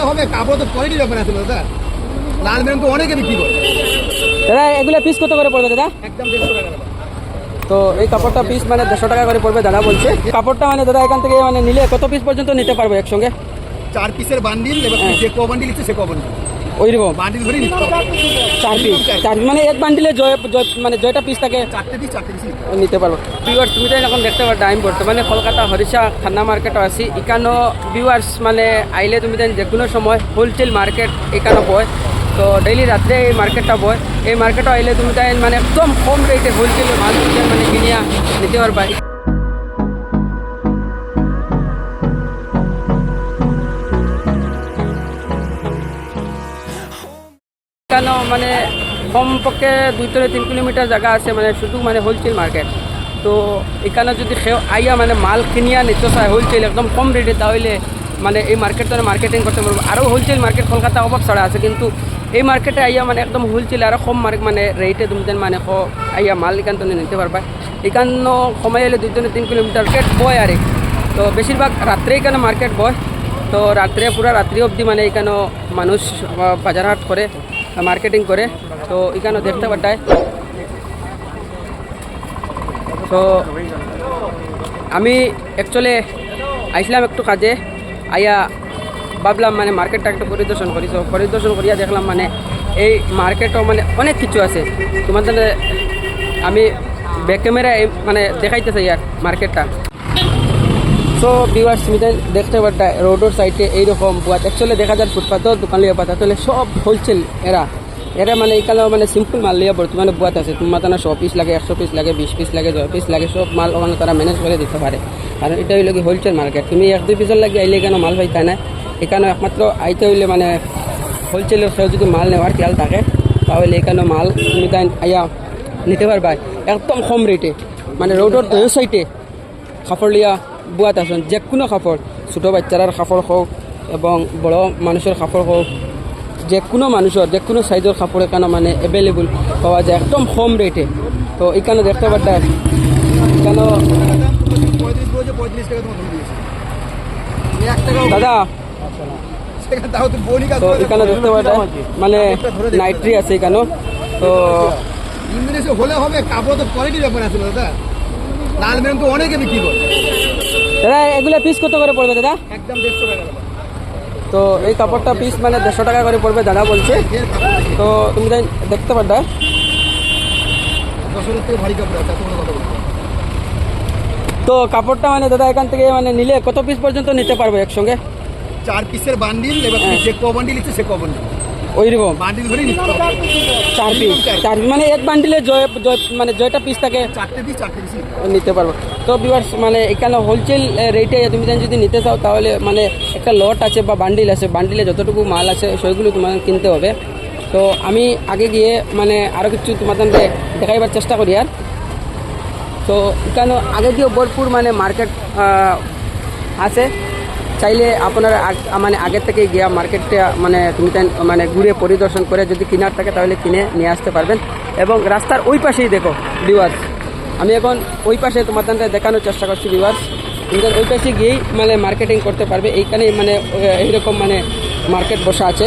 হলে হবে কাপড় তো কোয়ালিটির ব্যাপার আছে দাদা। লাল মেরুন তো অনেকে বিক্রি করে। দাদা এগুলো পিস কত করে পড়বে দাদা? একদম দেড়শো টাকা। তো এই কাপড়টা পিস মানে দেড়শো টাকা করে পড়বে দাদা বলছে। কাপড়টা মানে দাদা এখান থেকে মানে নিলে কত পিস পর্যন্ত নিতে পারব একসঙ্গে? চার পিসের বান্ডিল এবার যে ক বান্ডিল ইচ্ছে সে ক বান্ডিল ওই রকম। চার পিস চার মানে এক বান্ডিলে জয় মানে জয়টা পিস থাকে। নিতে পারব। ভিউয়ার্স তুমি তো এখন দেখতে পারো আমি বর্তমানে কলকাতা হরিষা খান্না মার্কেটও আছি। এখানেও ভিউয়ার্স মানে আইলে তুমি দেন যে কোনো সময় হোলসেল মার্কেট এখানে বয়। তো ডেইলি রাত্রে এই মার্কেটটা বয়। এই মার্কেটও আইলে তুমি তাই মানে একদম কম রেটে হোলসেলে মাল মানে কিনিয়া নিতে পারবা। এখানেও মানে কমপক্ষে দুই থেকে তিন কিলোমিটার জায়গা আছে মানে শুধু মানে হোলসেল মার্কেট তো এখানে যদি সেও আইয়া মানে মাল কিনিয়া নিতে চায় হোলসেল একদম কম রেটে তাহলে মানে এই মার্কেটটা মার্কেটিং করতে পারব। আরও হোলসেল মার্কেট কলকাতা অভাব ছাড়া আছে, কিন্তু এই মার্কেটে আইয়া মানে একদম হোলসেল আরও কম মার্ক মানে রেটে তুমি মানে আইয়া মাল এখান থেকে নিতে পারবা। এখানে সময় এলে দুই থেকে তিন কিলোমিটার মার্কেট বয় আর। তো বেশিরভাগ রাত্রে এখানে মার্কেট বয়। তো রাত্রে পুরা রাত্রি অবধি মানে এখানেও মানুষ বাজার হাট করে। মার্কেটিং করে। তো এখানেও দেখতে পাঠায় তো আমি অ্যাকচুয়ালি আইসলাম একটু কাজে, আইয়া ভাবলাম মানে মার্কেটটা একটু পরিদর্শন করি। তো পরিদর্শন করিয়া দেখলাম মানে এই মার্কেটও মানে অনেক কিছু আছে। তোমাদের আমি ব্যাক ক্যামেরায় মানে দেখাইতে চাই আর মার্কেটটা সো ভিউয়ার্স তুমি দেখতে পারটা রোডের সাইডে এইরকম বুয়াত অ্যাকচুয়ালি দেখা যায় ফুটপাথও দোকান লিয়ে পাতা। তাহলে সব হোলসেল এরা। এরা মানে এখানে মানে সিম্পল মাল লিয়ে বর্তমানে বুয়াত আছে। তোমার তারা শো পিস লাগে, একশো পিস লাগে, বিশ পিস লাগে দশ পিস লাগে, সব মাল ওখানে তারা ম্যানেজ করে দিতে পারে। কারণ এটা হইলে কি হোলসেল মার্কেট তুমি এক, দুই পিসের লাগে আইলে কেন মাল পাইতা না? এখানে একমাত্র আইতে হইলে মানে হোলসেলের সেও যদি মাল নেওয়ার খেয়াল থাকে। তাহলে এখানে মাল তুমি তাই আইয়া নিতে পারবা? একদম কম রেটে মানে রোডের দুই সাইডে কাপড় লিয়া বুয়াত আসুন যে কোনো কাপড় ছোটো বাচ্চারার কাপড় হোক এবং বড় মানুষের কাপড় হোক যে কোনো মানুষের যে কোনো সাইজের কাপড় এখানে মানে অ্যাভেলেবল পাওয়া যায়, একদম কম রেটে তো এখানে দেখতে পারটা এখানে দাদা। তো এখানে দেখতে পারটা মানে নাইট্রি আছে এখানে তো হলে হবে, কাপড় তো কোয়ালিটির ব্যাপার আছে দাদা। লাল মেরুন তো অনেকে বিক্রি করে। দাদা এগুলো পিস কত করে পড়বে দাদা? একদম দেড়শো টাকা তো এই কাপড়টা পিস মানে দেড়শো টাকা করে পড়বে দাদা বলছে। তো তুমি তাই দেখতে পারটা তো কাপড়টা মানে দাদা এখান থেকে মানে নিলে কত পিস পর্যন্ত নিতে পারবে একসঙ্গে? চার পিসের বান্ডিল এবার তুমি যে ক বান্ডিল ইচ্ছে সে ক বান্ডিল ওই রকম। বান্ডিল ধরে চার পিস চার piece, মানে এক বান্ডিলে জয় মানে জয়টা পিস থাকে। চারটে পিস চারটে পিস নিতে পারব। তো ভিউয়ার্স মানে এখানে হোলসেল রেটে তুমি যদি নিতে চাও তাহলে মানে একটা লট আছে বা বান্ডিল আছে। বান্ডিলে যতটুকু মাল আছে সেগুলো তোমাকে কিনতে হবে। তো আমি আগে গিয়ে মানে আরও কিছু তোমাদের দেখাইবার চেষ্টা করি আর। তো এখানে আগে গিয়ে ভরপুর মানে মার্কেট আছে। চাইলে আপনারা মানে আগের থেকে গিয়া মার্কেটটা মানে তুমি মানে ঘুরে পরিদর্শন করে যদি কিনার থাকে তাহলে কিনে নিয়ে আসতে পারবেন। এবং রাস্তার ওই পাশেই দেখো ভিউয়ার্স আমি এখন ওই পাশে তোমাদের দেখানোর চেষ্টা করছি ভিউয়ার্স তোমাদের ওই পাশে গিয়েই মানে মার্কেটিং করতে পারবে। এইখানেই মানে এইরকম মানে মার্কেট বসা আছে।